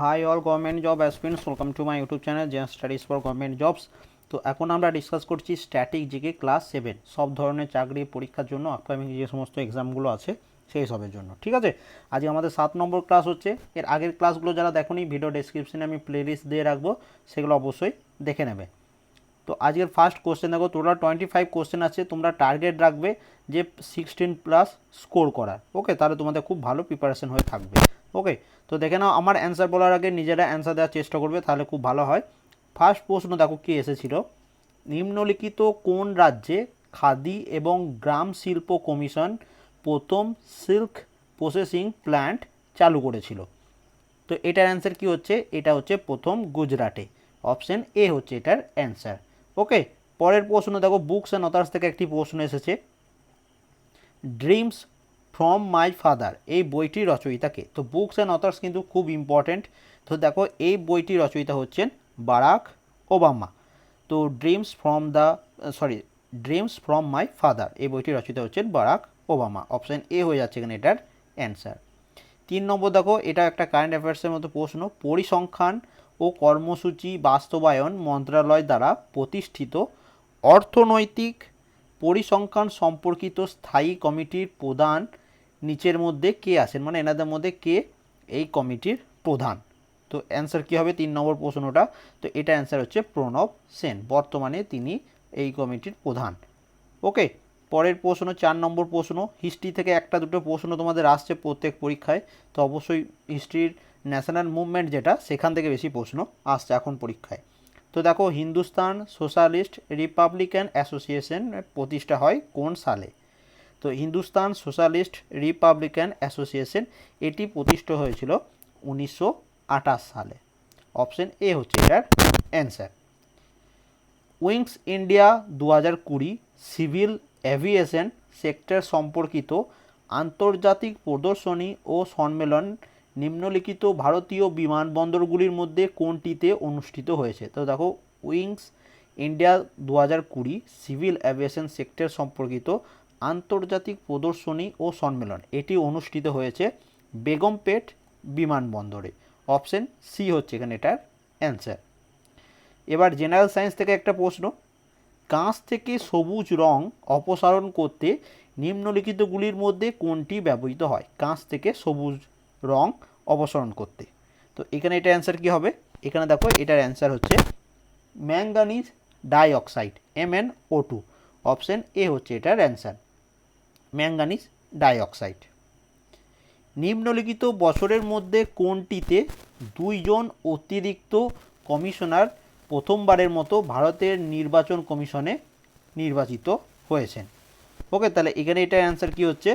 Hi all government job aspirants welcome to my YouTube channel Zen Studies for government jobs তো এখন আমরা discuss করছি static GK class seven সব ধরনের চাকরি পরীক্ষার জন্য আপকামিং যে সমস্ত এক্সামগুলো আছে, সেই সবের জন্য। ঠিক আছে? আজকে আমাদের সাত নম্বর ক্লাস হচ্ছে। এর আগের ক্লাসগুলো যারা দেখোনি ভিডিও ডেসক্রিপশনে আমি প্লেলিস্ট দিয়ে রাখব, সেগুলো অবশ্যই দেখে নেবে। তো আজকের ফার্স্ট কোশ্চেন দেখো তোমরা টোয়েন্টি ফাইভ কোশ্চেন আছে, তোমরা টার্গেট রাখবে যে সিক্সটিন প্লাস স্কোর করার ওকে তাহলে তোমাদের খুব ভালো প্রিপারেশন হয়ে থাকবে ওকে তো দেখে নাও, আমার অ্যান্সার বলার আগে নিজেরা অ্যান্সার দেওয়ার চেষ্টা করবে, তাহলে খুব ভালো হয়। ফার্স্ট প্রশ্ন দেখো, কি এসেছিল? নিম্নলিখিত কোন রাজ্যে খাদি এবং গ্রাম শিল্প কমিশন প্রথম সিল্ক প্রসেসিং প্ল্যান্ট চালু করেছিল? তো এটার অ্যান্সার কি হচ্ছে? এটা হচ্ছে প্রথম গুজরাটে। অপশন এ হচ্ছে এটার অ্যান্সার ওকে, পরের প্রশ্ন দেখো বুকস অ্যান্ড অথার্স থেকে একটি প্রশ্ন এসেছে। ড্রিমস ফ্রম মাই ফাদার এই বইটির রচয়িতাকে। তো বুকস অ্যান্ড অথার্স কিন্তু খুব ইম্পর্ট্যান্ট তো দেখো, এই বইটির রচয়িতা হচ্ছেন বারাক ওবামা। তো dreams from the sorry dreams from my father এই বইটির রচয়িতা হচ্ছেন বারাক ওবামা। অপশান এ হয়ে যাচ্ছে এখানে এটার অ্যান্সার তিন নম্বর দেখো, এটা একটা কারেন্ট অ্যাফেয়ার্সের মতো প্রশ্ন। পরিসংখ্যান ও কর্মসূচি বাস্তবায়ন মন্ত্রণালয় দ্বারা প্রতিষ্ঠিত অর্থনৈতিক পরিসংখ্যান সম্পর্কিত স্থায়ী কমিটির প্রধান। নিচের মধ্যে কে আছেন? মানে এনাদের মধ্যে কে? এই কমিটির প্রধান। তো অ্যান্সার কী হবে? তিন নম্বর প্রশ্নটা। তো এটা অ্যান্সার হচ্ছে প্রণব সেন। বর্তমানে তিনি এই কমিটির প্রধান। ওকে পরের প্রশ্ন, চার নম্বর প্রশ্ন। হিস্ট্রি থেকে একটা দুটো প্রশ্ন তোমাদের আসছে প্রত্যেক পরীক্ষায়। তো অবশ্যই হিস্ট্রির ন্যাশনাল মুভমেন্ট যেটা, সেখান থেকে বেশি প্রশ্ন আসছে এখন পরীক্ষায়। তো দেখো, হিন্দুস্তান সোশ্যালিস্ট রিপাবলিকান অ্যাসোসিয়েশন প্রতিষ্ঠা হয় কোন সালে? তো হিন্দুস্তান সোশ্যালিস্ট রিপাবলিকান অ্যাসোসিয়েশন এটি প্রতিষ্ঠা হয়েছিল উনিশশো আঠাশ সালে। অপশন এ হচ্ছে এটার অ্যান্সার। উইংস ইন্ডিয়া দু হাজার কুড়ি সিভিল অ্যাভিয়েশন সেক্টর সম্পর্কিত আন্তর্জাতিক প্রদর্শনী ও সম্মেলন নিম্নলিখিত ভারতীয় বিমানবন্দরগুলির মধ্যে কোনটিতে অনুষ্ঠিত হয়েছে? তো দেখো, উইংস ইন্ডিয়া দু হাজার কুড়ি, সিভিল অ্যাভিয়েশন সেক্টর সম্পর্কিত আন্তর্জাতিক প্রদর্শনী ও সম্মেলন। এটি অনুষ্ঠিত হয়েছে বেগমপেট বিমানবন্দরে। অপশন সি হচ্ছে এখানে এটার অ্যান্সার। এবার জেনারেল সায়েন্স থেকে একটা প্রশ্ন। কাঁচ থেকে সবুজ রং অপসারণ করতে নিম্নলিখিতগুলির মধ্যে কোনটি ব্যবহৃত হয়? কাঁচ থেকে সবুজ রং অপসারণ করতে। তো এখানে এটা অ্যান্সার কী হবে? এখানে দেখো এটার অ্যান্সার হচ্ছে manganese dioxide M N O two option A হচ্ছে এটার অ্যান্সার ম্যাঙ্গানিজ ডাইঅক্সাইড নিম্নলিখিত বছরের মধ্যে কোনটিতে দুইজন অতিরিক্ত কমিশনার প্রথমবারের মতো ভারতের নির্বাচন কমিশনে নির্বাচিত হয়েছেন? ওকে তাহলে এখানে এটা অ্যান্সার কি হচ্ছে?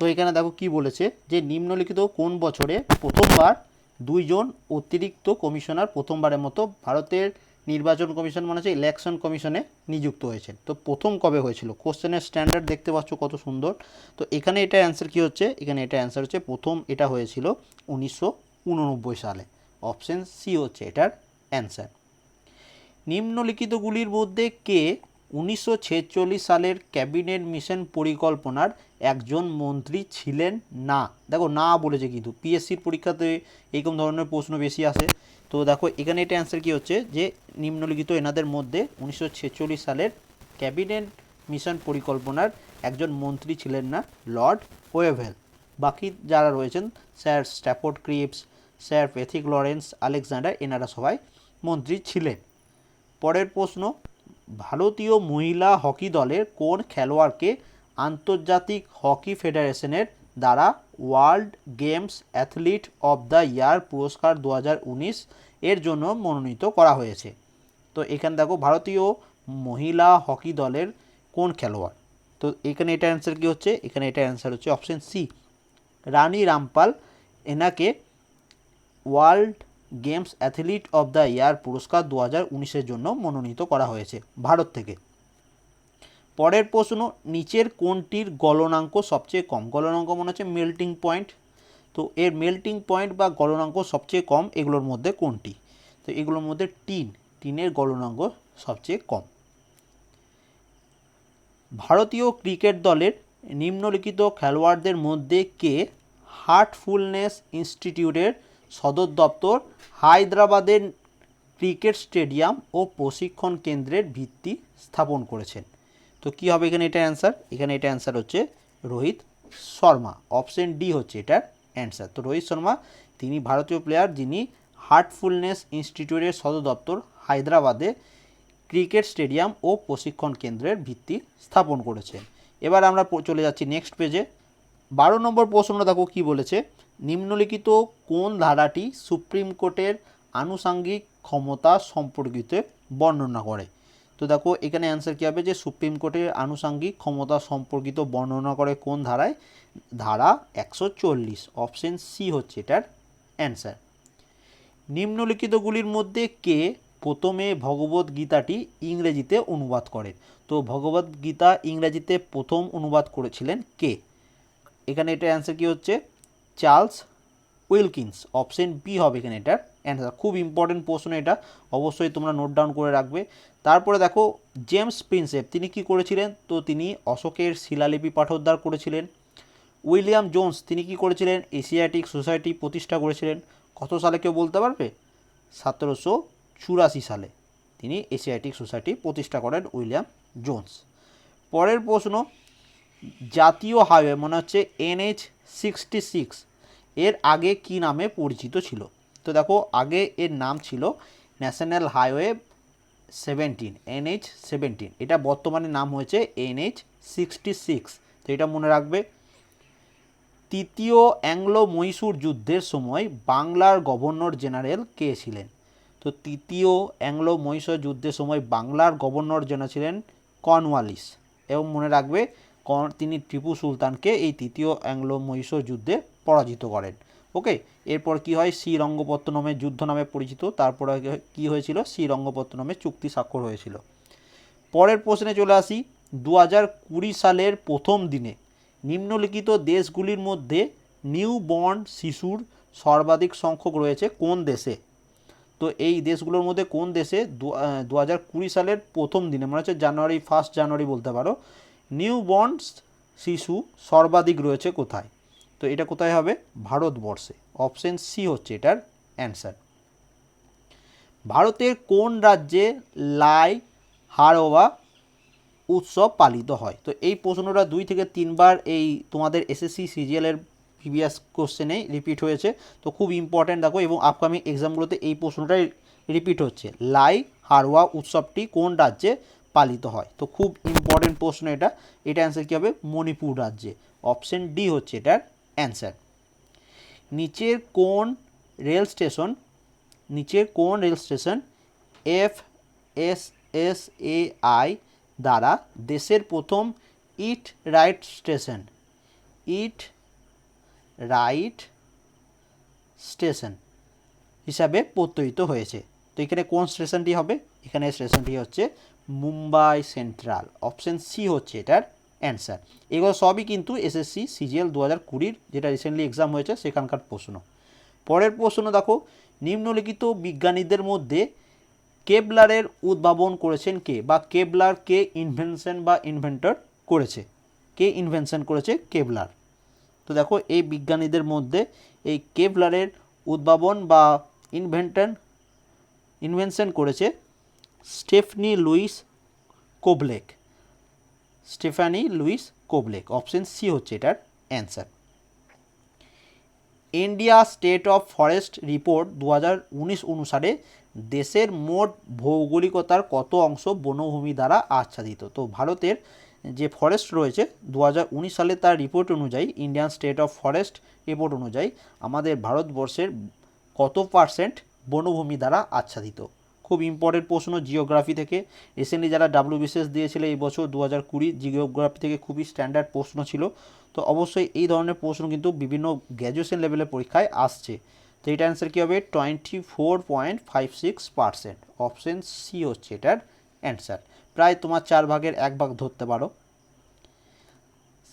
তো এখানে দেখো কি বলেছে? যে নিম্নলিখিত কোন বছরে প্রথমবার দুইজন অতিরিক্ত কমিশনার প্রথমবারের মতো ভারতের নির্বাচন কমিশন মানে হচ্ছে ইলেকশন কমিশনে নিযুক্ত হয়েছেন। তো প্রথম কবে হয়েছিল? কোশ্চেনের স্ট্যান্ডার্ড দেখতে পাচ্ছ কত সুন্দর। তো এখানে এটা অ্যান্সার কি হচ্ছে? এখানে এটা অ্যান্সার হচ্ছে প্রথম এটা হয়েছিল উনিশশো উননব্বই সালে। অপশন সি হচ্ছে এটার অ্যান্সার নিম্নলিখিতগুলির মধ্যে কে উনিশশো ছেচল্লিশ সালের ক্যাবিনেট মিশন পরিকল্পনার একজন মন্ত্রী ছিলেন না। দেখো, না বলেছে কিন্তু। পিএসসির পরীক্ষাতে এইরকম ধরনের প্রশ্ন বেশি আসে। তো দেখো, এখানে এটা অ্যান্সার কী হচ্ছে? যে নিম্নলিখিত এনাদের মধ্যে উনিশশো ছেচল্লিশ সালের ক্যাবিনেট মিশন পরিকল্পনার একজন মন্ত্রী ছিলেন না, লর্ড ওয়েভেল। বাকি যারা রয়েছেন, Sir Stafford Cripps, Sir Pethick Lawrence, Alexander, এনারা সবাই মন্ত্রী ছিলেন। পরের প্রশ্ন ভারতীয় মহিলা হকি দলের কোন খেলোয়াড়কে আন্তর্জাতিক হকি ফেডারেশনের দ্বারা World Games athlete of the year পুরস্কার দু হাজার উনিশ এর জন্য মনোনীত করা হয়েছে? তো এখানে দেখো, ভারতীয় মহিলা হকি দলের কোন খেলোয়াড়? তো এখানে এটা অ্যান্সার কী হচ্ছে? এখানে এটা অ্যান্সার হচ্ছে অপশন সি রানী রামপাল, এনাকে World Games athlete of the year পুরস্কার দু হাজার উনিশের জন্য মনোনীত করা হয়েছে ভারত থেকে। পরের প্রশ্ন, নিচের কোনটির গলনাঙ্ক সবচেয়ে কম? গলনাঙ্ক মনে হচ্ছে মেল্টিং পয়েন্ট তো এর মেল্টিং পয়েন্ট বা গলনাঙ্ক সবচেয়ে কম, এগুলোর মধ্যে কোনটি? তো এগুলোর মধ্যে টিন, টিনের গলনাঙ্ক সবচেয়ে কম। ভারতীয় ক্রিকেট দলের নিম্নলিখিত খেলোয়াড়দের মধ্যে কে? হার্টফুলনেস ইনস্টিটিউটের সদর দপ্তর হায়দ্রাবাদের ক্রিকেট স্টেডিয়াম ও প্রশিক্ষণ কেন্দ্রের ভিত্তি স্থাপন করেছেন। তো কি হবে এখানে এটা অ্যান্সার এখানে এটা অ্যান্সার হচ্ছে রোহিত শর্মা। অপশন ডি হচ্ছে এটার অ্যান্সার তো রোহিত শর্মা, তিনি ভারতীয় প্লেয়ার যিনি হার্টফুলনেস ইনস্টিটিউটের সদর দপ্তর হায়দ্রাবাদে ক্রিকেট স্টেডিয়াম ও প্রশিক্ষণ কেন্দ্রের ভিত্তি স্থাপন করেছেন। এবার আমরা চলে যাচ্ছি নেক্সট পেজে বারো নম্বর প্রশ্ন দেখো কি বলেছে? নিম্নলিখিত কোন ধারাটি সুপ্রিম কোর্টের আনুষাঙ্গিক ক্ষমতা সম্পর্কিত বর্ণনা করে? তো দেখো, এখানে অ্যান্সার কী হবে? যে সুপ্রিম কোর্টের আনুষাঙ্গিক ক্ষমতা সম্পর্কিত বর্ণনা করে কোন ধারায়? ধারা একশো চল্লিশ অপশন সি হচ্ছে এটার অ্যান্সার নিম্নলিখিতগুলির মধ্যে কে প্রথমে ভগবত গীতাটি ইংরেজিতে অনুবাদ করেন? তো ভগবত গীতা ইংরেজিতে প্রথম অনুবাদ করেছিলেন কে? এখানে এটা অ্যান্সার কী হচ্ছে? চার্লস উইলকিন্স, অপশন বি হবে এখানে এটার। অ্যান্সার খুব ইম্পর্টেন্ট প্রশ্ন এটা, অবশ্যই তোমরা নোট ডাউন করে রাখবে। তারপরে দেখো জেমস প্রিন্সেপ তিনি কি করেছিলেন? তো তিনি অশোকের শিলালিপি পাঠোদ্ধার করেছিলেন। উইলিয়াম জোন্স, তিনি কি করেছিলেন? এশিয়াটিক সোসাইটি প্রতিষ্ঠা করেছিলেন। কত সালে কেউ বলতে পারবে? সতেরোশো চুরাশি সালে তিনি এশিয়াটিক সোসাইটি প্রতিষ্ঠা করেন উইলিয়াম জোন্স। পরের প্রশ্ন, জাতীয় হাইওয়ে মনে হচ্ছে এনএইচ সিক্সটি সিক্স এর আগে কি নামে পরিচিত ছিল? তো দেখো, আগে এর নাম ছিল national highway seventeen NH seventeen এটা বর্তমানে নাম হয়েছে এনএইচ সিক্সটি সিক্স তো এটা মনে রাখবে। তৃতীয় অ্যাংলো মহীশূর যুদ্ধের সময় বাংলার গভর্নর জেনারেল কে ছিলেন? তো তৃতীয় অ্যাংলো মহীশূর যুদ্ধের সময় বাংলার গভর্নর জেনারেল ছিলেন কর্নওয়ালিস এবং মনে রাখবে তিনি টিপু সুলতানকে এই তৃতীয় অ্যাংলো মহীশূর যুদ্ধে পরাজিত করেন। ওকে এরপর কি হয়? শ্রীরঙ্গপত্তনমের যুদ্ধ নামে পরিচিত। তারপরে কি হয়েছিল? শ্রীরঙ্গপত্তনমে চুক্তি স্বাক্ষর হয়েছিল। পরের প্রশ্নে চলে আসি। দু হাজার কুড়ি সালের প্রথম দিনে নিম্নলিখিত দেশগুলির মধ্যে নিউ বর্ন শিশুর সর্বাধিক সংখ্যক রয়েছে কোন দেশে? তো এই দেশগুলোর মধ্যে কোন দেশে দু হাজার কুড়ি সালের প্রথম দিনে মানে হচ্ছে জানুয়ারি ফার্স্ট জানুয়ারি বলতে পারো নিউ বর্ন শিশু সর্বাধিক রয়েছে কোথায়? তো এটা কোথায় হবে? ভারতবর্ষে। অপশন সি হচ্ছে এটার অ্যান্সার ভারতের কোন রাজ্যে লাই হারোয়া উৎসব পালিত হয়? তো এই প্রশ্নটা দুই থেকে তিনবার এই তোমাদের এসএসসি সিজিএলের প্রিভিয়াস কোশ্চেনে রিপিট হয়েছে। তো খুব ইম্পর্ট্যান্ট দেখো এবং আপকামিং এক্সামগুলোতে এই প্রশ্নটাই রিপিট হচ্ছে। লাই হারওয়া উৎসবটি কোন রাজ্যে পালিত হয়? তো খুব ইম্পর্টেন্ট প্রশ্ন এটা। এটা অ্যান্সার কী হবে? মণিপুর রাজ্যে। অপশন ডি হচ্ছে এটার অ্যান্সার। নিচের কোন রেল স্টেশন, নিচের কোন rail station F S S A I দ্বারা দেশের প্রথম eat right station? Eat right station হিসাবে প্রত্যয়িত হয়েছে। তো এখানে কোন স্টেশনটি হবে? এখানে স্টেশনটি হচ্ছে মুম্বাই সেন্ট্রাল। অপশন সি হচ্ছে এটার। অ্যান্সার। এগুলো সবই কিন্তু এসএসসি, সিজিএল দু হাজার কুড়ির যেটা রিসেন্টলি এক্সাম হয়েছে, সেখানকার প্রশ্ন। পরের প্রশ্ন দেখো, নিম্নলিখিত বিজ্ঞানীদের মধ্যে কেবলারের উদ্ভাবন করেছেন কে বা কেবলার কে ইনভেনশন বা ইনভেন্টর করেছে? কে ইনভেনশন করেছে? কেবলার। তো দেখো, এই বিজ্ঞানীদের মধ্যে এই কেবলারের উদ্ভাবন বা ইনভেন্টন ইনভেনশন করেছে Stephanie Louise Kwolek. Stephanie Louise Kwolek. Option C হচ্ছে এটার answer. India state of forest report দু হাজার উনিশ অনুসারে দেশের মোট ভৌগোলিকতার কত অংশ বনভূমি দ্বারা আচ্ছাদিত? তো ভারতের যে ফরেস্ট রয়েছে দু হাজার উনিশ সালে তার রিপোর্ট অনুযায়ী, Indian state of forest report অনুযায়ী, আমাদের ভারতবর্ষের কত পার্সেন্ট বনভূমি দ্বারা আচ্ছাদিত? খুব ইম্পর্টেন্ট প্রশ্ন জিওগ্রাফি থেকে। রিসেন্টলি যারা ডাব্লিউবিসিএস দিয়েছিল এই বছর দু হাজার কুড়ি জিওগ্রাফি থেকে খুবই স্ট্যান্ডার্ড প্রশ্ন ছিল। তো অবশ্যই এই ধরনের প্রশ্ন কিন্তু বিভিন্ন গ্র্যাজুয়েশন লেভেলের পরীক্ষায় আসছে। তো এটা অ্যান্সার কী হবে? Twenty four point five six percent option C হচ্ছে এটার অ্যান্সার প্রায় তোমার চার ভাগের এক ভাগ ধরতে পারো।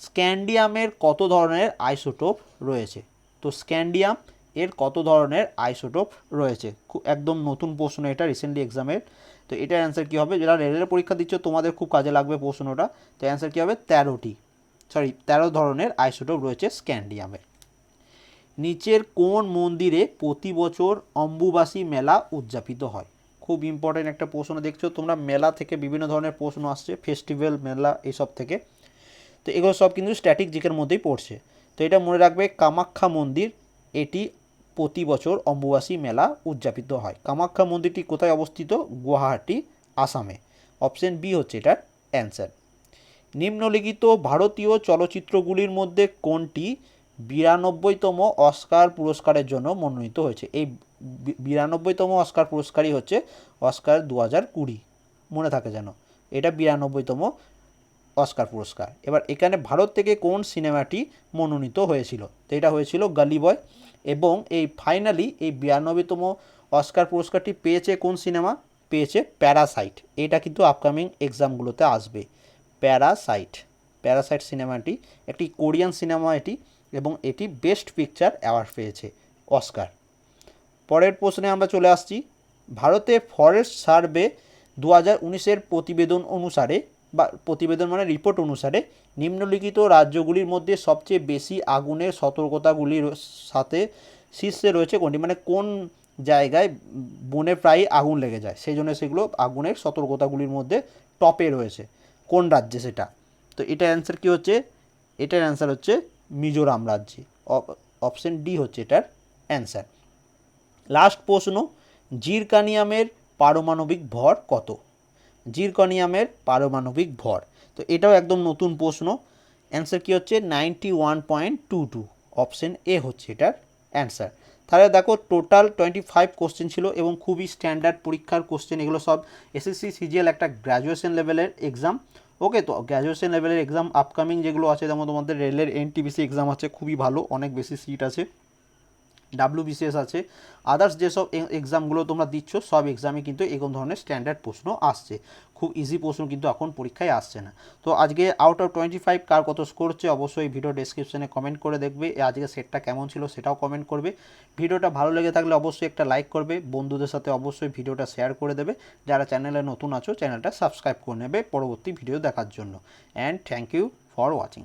স্ক্যান্ডিয়ামের কত ধরনের আইসোটোপ রয়েছে? তো স্ক্যান্ডিয়াম এর কত ধরনের আইসোটোপ রয়েছে? একদম নতুন প্রশ্ন এটা রিসেন্টলি এক্সামের তো এটার অ্যান্সার কী হবে? যারা রেলের পরীক্ষা দিচ্ছ, তোমাদের খুব কাজে লাগবে প্রশ্নটা। তো অ্যান্সার কী হবে? তেরোটি। সরি তেরো ধরনের আইসোটোপ রয়েছে স্ক্যান্ডিয়ামের নিচের কোন মন্দিরে প্রতি বছর অম্বুবাসী মেলা উদযাপিত হয়? খুব ইম্পর্টেন্ট একটা প্রশ্ন দেখছ। তোমরা মেলা থেকে বিভিন্ন ধরনের প্রশ্ন আসছে ফেস্টিভ্যাল মেলা এইসব থেকে। তো এগুলো সব কিন্তু স্ট্যাটিক জিকের মধ্যেই পড়ছে। তো এটা মনে রাখবে কামাখ্যা মন্দির, এটি প্রতি বছর অম্বুবাসী মেলা উদযাপিত হয়। কামাখ্যা মন্দিরটি কোথায় অবস্থিত? গুয়াহাটি, আসামে। অপশন বি হচ্ছে এটার অ্যান্সার। নিম্নলিখিত ভারতীয় চলচ্চিত্রগুলির মধ্যে কোনটি বিরানব্বইতম অস্কার পুরস্কারের জন্য মনোনীত হয়েছে? এই বিরানব্বইতম অস্কার পুরস্কারই হচ্ছে অস্কার দু হাজার কুড়ি। মনে থাকে যেন। এটা বিরানব্বইতম অস্কার পুরস্কার। এবার এখানে ভারত থেকে কোন সিনেমাটি মনোনীত হয়েছিল? তো এটা হয়েছিল গালি বয় এবং এই ফাইনালি এই বিরানব্বইতম অস্কার পুরস্কারটি পেয়েছে কোন সিনেমা পেয়েছে প্যারাসাইট এটা কিন্তু আপকামিং এক্সামগুলোতে আসবে। প্যারাসাইট প্যারাসাইট সিনেমাটি একটি কোরিয়ান সিনেমা এটি এবং এটি বেস্ট পিকচার অ্যাওয়ার্ড পেয়েছে অস্কার পরের প্রশ্নে আমরা চলে আসছি। ভারতে ফরেস্ট সার্ভে দু হাজার উনিশের প্রতিবেদন অনুসারে বা প্রতিবেদন মানে রিপোর্ট অনুসারে নিম্নলিখিত রাজ্যগুলির মধ্যে সবচেয়ে বেশি আগুনের সতর্কতাগুলির সাথে শীর্ষে রয়েছে কোনটি? মানে কোন জায়গায় বনে প্রায় আগুন লেগে যায়? সেই জন্য সেগুলো আগুনের সতর্কতাগুলির মধ্যে টপে রয়েছে। কোন রাজ্যে সেটা? তো এটার অ্যান্সার কী হচ্ছে? এটার অ্যান্সার হচ্ছে মিজোরাম রাজ্যে। অপশন ডি হচ্ছে এটার অ্যান্সার লাস্ট প্রশ্ন, জিরকানিয়ামের পারমাণবিক ভর কত? জিরকনিয়ামের পারমাণবিক ভর। তো এটাও একদম নতুন প্রশ্ন। অ্যান্সার কী হচ্ছে? Ninety one point two two option A হচ্ছে এটার অ্যান্সার তাহলে দেখো টোটাল টোয়েন্টি ফাইভ কোশ্চেন ছিল এবং খুবই স্ট্যান্ডার্ড পরীক্ষার কোশ্চেন এগুলো সব এসএসসি সিজিএল একটা গ্র্যাজুয়েশন লেভেলের এক্সাম ওকে তো গ্র্যাজুয়েশন লেভেলের এক্সাম আপকামিং যেগুলো আছে, যেমন তোমাদের রেলের এনটিবিসি এক্সাম আছে, খুবই ভালো, অনেক বেশি সিট আছে। ডাব্লিউবিসিএস আছে। আদার্স যেসব এক্সামগুলো তোমরা দিচ্ছ, সব এক্সামে কিন্তু এরকম ধরনের স্ট্যান্ডার্ড প্রশ্ন আসছে। খুব ইজি প্রশ্ন কিন্তু এখন পরীক্ষায় আসছে না। তো আজকে আউট অফ টোয়েন্টি ফাইভ কার কত স্কোর হচ্ছে, অবশ্যই ভিডিও ডেসক্রিপশনে কমেন্ট করে দেখবে। আজকে সেটটা কেমন ছিল সেটাও কমেন্ট করবে। ভিডিওটা ভালো লেগে থাকলে অবশ্যই একটা লাইক করবে। বন্ধুদের সাথে অবশ্যই ভিডিওটা শেয়ার করে দেবে। যারা চ্যানেলে নতুন আছো চ্যানেলটা সাবস্ক্রাইব করে নেবে পরবর্তী ভিডিও দেখার জন্য। And thank you for watching